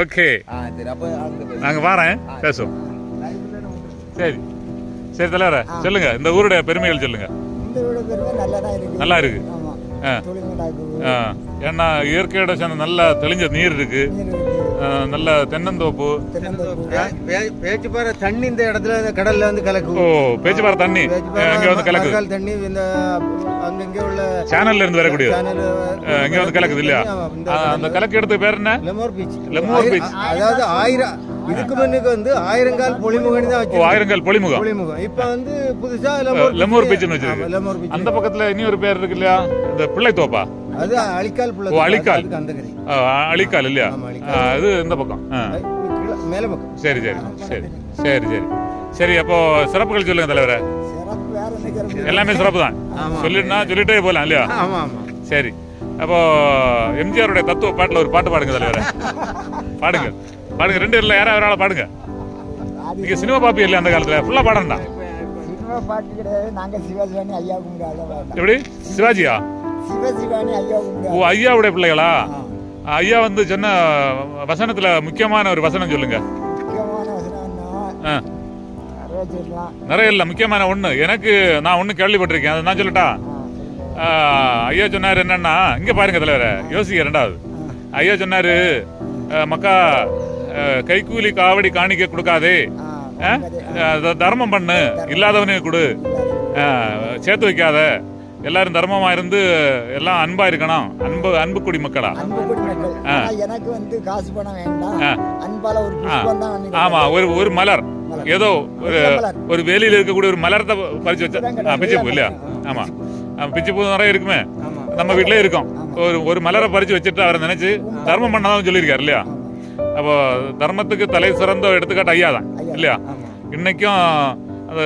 Okay. ஆ சரி அப்போ அங்கே பேசு. நாங்க வாரேன். பேசுவோம். சரி. சரி தலைவர சொல்லுங்க. இந்த ஊருடைய பெருமைகள் சொல்லுங்க. நல்லா இருக்கு. ஏன்னா இயற்கையோட சேர்ந்த நல்ல தெளிஞ்ச நீர் இருக்கு. நல்ல தென்னந்தோப்பு. தென்னந்தோப்பு. பே- பே- பேச்சு பாரு தண்ணி இந்த இடத்துல இந்த கடல்ல வந்து கலக்கும். ஓ பேச்சுப்பாறை தண்ணி. பேச்சுப்பாறை இங்க வந்து மரக்கால் தண்ணி இந்த அங்கங்க உள்ள சேனல்ல இருந்து ஆ, இங்க வந்து கலக்குது இல்லையா? அந்த கலக்கு. எடுத்து பேர் என்ன? Lemoor beach Lemoor beach. அதாவது ஆயிரம் இதுக்கு முன்னுக்கு வந்து ஆயிரங்கால் பொலிமுகனி தான் ஆயிரங்கால் பொலிமுகம். பொலிமுகம். இப்ப வந்து புதுசா லெமோர் லெமோர் பீச் பீச்னு வச்சிருக்கு. லெமோர் பீச் அந்த பக்கத்துல இனி ஒரு பேர் இருக்கு இல்லையா? இந்த பிள்ளைத்தோப்பா. அது அழிக்கால் புள்ள ஓ, அழிக்கால். அழிக்கால் இல்லையா? இது இந்த பக்கம். மேல பக்கம். சரி சரி. சரி. சரி சரி. சரி அப்போ சிறப்புகள் சொல்லுங்க தலைவரே. சிறப்பு வேற என்ன சிறப்பு எல்லாமே சிறப்பு தான். சொல்லிட்டுனா சொல்லிட்டே போலாம் இல்லையா? ஆமா ஆமா. சரி. அப்போ எம்ஜிஆருடைய தத்துவ பாட்டுல ஒரு பாட்டு பாடுங்க தலைவரே. பாடுங்க. பாடுங்க. ரெண்டு இல்லை யாராவது ஒரு ஆளை பாடுங்க. அது நீங்க சினிமா பாப்பி இல்லையா அந்த காலத்துல? ஃபுல்லா பாடண்டா சினிமா பாட்டு கிடையாது. நாங்க சிவசிவானி ஐயா கும்பிடாத பாட்டோம் எப்படி? சிவாஜியா? ஓ ஐயாவுடைய பிள்ளைகளா? ஐயா வந்து சொன்ன வசனத்துல முக்கியமான ஒரு வசனம் சொல்லுங்க. நிறைய இல்லை முக்கியமான ஒண்ணு. எனக்கு நான் ஒண்ணு கேள்விப்பட்டிருக்கேன் அதை நான் சொல்லட்டா? ஐயா சொன்னாரு என்னன்னா இங்க பாருங்க தலைவரே யோசிக்க ரெண்டாவது ஐயா சொன்னாரு மக்கா கைக்கூலி காவடி காணிக்க கொடுக்காதே. தர்மம் பண்ணு இல்லாதவனுக்கு கொடு. சேர்த்து வைக்காத. எல்லாரும் தர்மமா இருந்து எல்லாம் அன்பா இருக்கணும். அன்பு அன்பு குடி மக்களா. எனக்கு வந்து காசு பணம் வேண்டாம். அன்பால ஒரு ஆமா ஒரு ஒரு மலர். ஏதோ ஒரு. ஒரு வேலியில இருக்கக்கூடிய ஒரு மலர்த்தை பறிச்சு வச்சா பிச்சைப்பூ இல்லையா? ஆமா. பிச்சைப்பூ நிறைய இருக்குமே. நம்ம வீட்டிலே இருக்கோம். ஒரு ஒரு மலரை பறிச்சு வச்சுட்டு அவரை நினைச்சு தர்மம் பண்ணாதான் சொல்லியிருக்காரு இல்லையா? அப்போ தர்மத்துக்கு தலை சிறந்த எடுத்துக்காட்டு ஐயா தான் இல்லையா? இன்னைக்கும் அது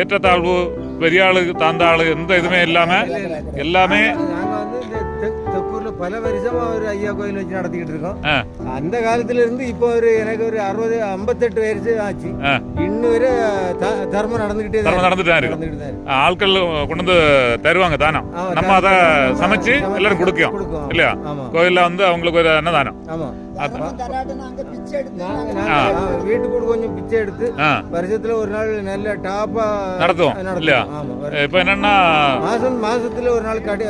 ஏற்றத்தாழ்வு பெரிய ஆளு தாழ்ந்த ஆளு எந்த இதுவுமே இல்லாம எல்லாமே பல வருஷமா ஒரு ஐயா கோயில் வச்சு நடத்திக்கிட்டு இருக்கோம். அந்த காலத்துல இருந்து இப்போ ஒரு எனக்கு ஒரு அறுபது ஐம்பத்தெட்டு வயசு ஆச்சு. இன்னும் வரை தர்மம் நடந்துகிட்டே தர்மம் நடந்துட்டு தான் இருக்கு. ஆட்கள் கொண்டு வந்து தருவாங்க தானம். நம்ம அதை சமைச்சு எல்லாரும் கொடுக்கும். இல்லையா? கோயில்ல வந்து அவங்களுக்கு ஒரு அன்னதானம். ஆமா. வீட்டுக்கு கொஞ்சம் பிச்சை எடுத்து வருஷத்துல ஒரு நாள் நல்ல டாப்பா நடத்துவோம் இல்லையா? இப்ப என்னன்னா மாசம் மாசத்துல ஒரு நாள் கடி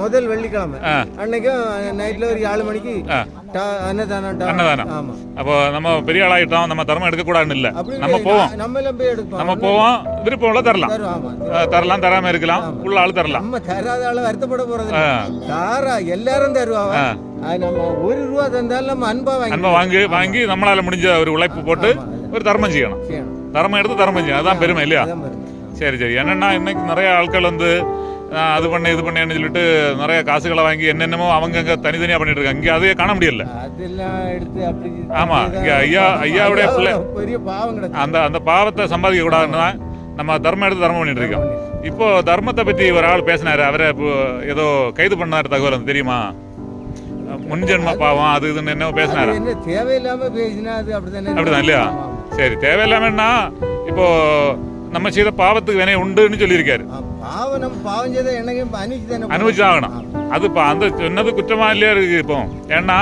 முதல் வெள்ளிக்கிழமை. அன்னைக்கும் நைட்ல ஒரு ஏழு மணிக்கு அன்னதானம். ஆமா. அப்போ நம்ம பெரிய ஆளாயிட்டோம் நம்ம தர்மம் எடுக்கக்கூடாதுன்னு இல்லை. அப்படி நம்ம இல்லை. போவோம். நம்ம போவோம் விருப்பம் உள்ள தரலாம். தரலாம் தராம இருக்கலாம் உள்ள ஆள் தரலாம். நம்ம தராத ஆள வருத்தப்பட போறது இல்ல. எல்லாரும் தருவாங்க. அது நம்ம ஒரு ரூபா தந்தாலும் நம்ம அன்பா வாங்கி அன்பை வாங்கி வாங்கி நம்மளால முடிஞ்ச ஒரு உழைப்பு போட்டு ஒரு தர்மம் செய்யணும். தர்மம் எடுத்து தர்மம் செய்யணும். அதான் பெருமை இல்லையா. சரி சரி. என்னன்னா இன்னைக்கு நிறைய ஆட்கள் வந்து அது பண்ணு இது பண்ணேன்னு சொல்லிட்டு நிறைய காசுகளை வாங்கி என்னென்னமோ அவங்க அங்க தனித்தனியா பண்ணிட்டு இருக்காங்க. இங்க அதையே காண முடியல. அதெல்லாம் எடுத்து அப்படி ஆமா, இங்க ஐயா ஐயாவுடைய பிள்ளை. அந்த அந்த பாவத்தை சம்பாதிக்க கூடாதுன்னு தான் நம்ம தர்மம் எடுத்து தர்மம் பண்ணிட்டு இருக்கோம். இப்போ தர்மத்தை பத்தி ஒரு ஆள் பேசினாரு. அவரை ஏதோ கைது பண்ணாரு தகவல் தெரியுமா? முன்ஜென்ம பாவம் அது இதுன்னு என்ன பேசினாரு? தேவையில்லாம பேசினா அது அப்படித்தானே அப்படிதான் இல்லையா. சரி தேவையில்லாமன்னா இப்போ நம்ம செய்த பாவத்துக்கு வினை உண்டுன்னு சொல்லியிருக்காரு. பாவம் நம்ம பாவம் செய்த என்னைக்கும் அனுப்பிச்சு தானே அனுபவிச்சு ஆகணும் அது இப்போ அந்த சொன்னது குற்றமா இல்லையா இருக்கு இப்போ? ஏன்னா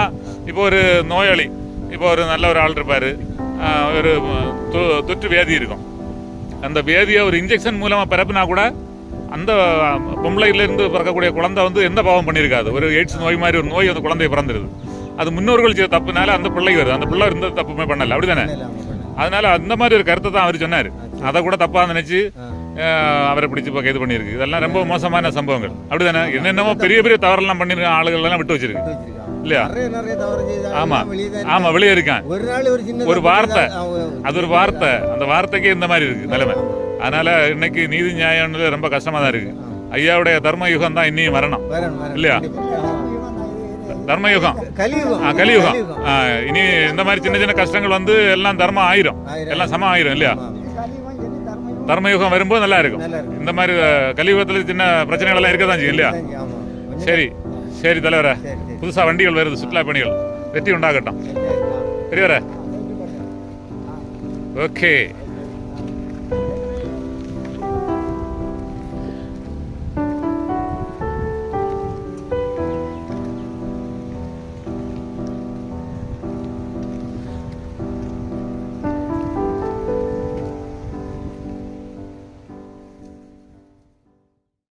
இப்போ ஒரு நோயாளி இப்போ ஒரு நல்ல ஒரு ஆள் இருப்பாரு. ஒரு தொற்று வியாதி இருக்கும். அந்த வியாதியை ஒரு இன்ஜெக்ஷன் மூலமா பிறப்பினா கூட அந்த பொம்பளையில இருந்து பிறக்கக்கூடிய குழந்தை வந்து எந்த பாவம் பண்ணியிருக்காது. ஒரு எய்ட்ஸ் நோய் மாதிரி ஒரு நோய் அந்த குழந்தைய பிறந்துருது. அது முன்னோர்கள் செய்த தப்புனால அந்த பிள்ளை வருது. அந்த பிள்ளை இருந்த தப்புமே பண்ணல. ஆமா, பண்ணல. அதனால அந்த மாதிரி ஒரு கருத்தை தான் அவர் சொன்னாரு. அதை கூட தப்பா நினைச்சு அவரை பிடிச்சு இப்போ கைது பண்ணியிருக்கு. இதெல்லாம் ரொம்ப மோசமான சம்பவங்கள். அப்படிதானே? என்னென்னமோ பெரிய பெரிய தவறெல்லாம் பண்ணிருக்க ஆளுகள் எல்லாம் விட்டு வச்சிருக்கு. இல்லையா? ஆமா. தான் ஆமா வெளியே இருக்கான். ஒரு வார்த்தை. அது ஒரு வார்த்தை. அந்த வார்த்தைக்கே இந்த மாதிரி இருக்கு நிலைமை. அதனால இன்னைக்கு நீதி நியாயம்னு ரொம்ப கஷ்டமா தான் இருக்கு. ஐயாவுடைய தர்ம யுகம் தான் இன்னும் வரணும். இல்லையா? கண்டிப்பா. தர்ம யுகம் கலியுகம். இனி இந்த மாதிரி சின்ன சின்ன கஷ்டங்கள் வந்து எல்லாம் தர்மம் ஆயிரும். எல்லாம் சமம் ஆயிரும் இல்லையா? தர்மயுகம் தர்மயுகம் வரும்போது நல்லா இருக்கும். இந்த மாதிரி கலியுகத்துல சின்ன பிரச்சனைகள் எல்லாம் இருக்க தான் செய்யும் இல்லையா சரி சரி தலைவரே. சரி, சரி. புதுசா வண்டிகள் வருது சுற்றுலா பயணிகள் வெற்றி உண்டாகட்டும். பெரியவரே. ஓகே.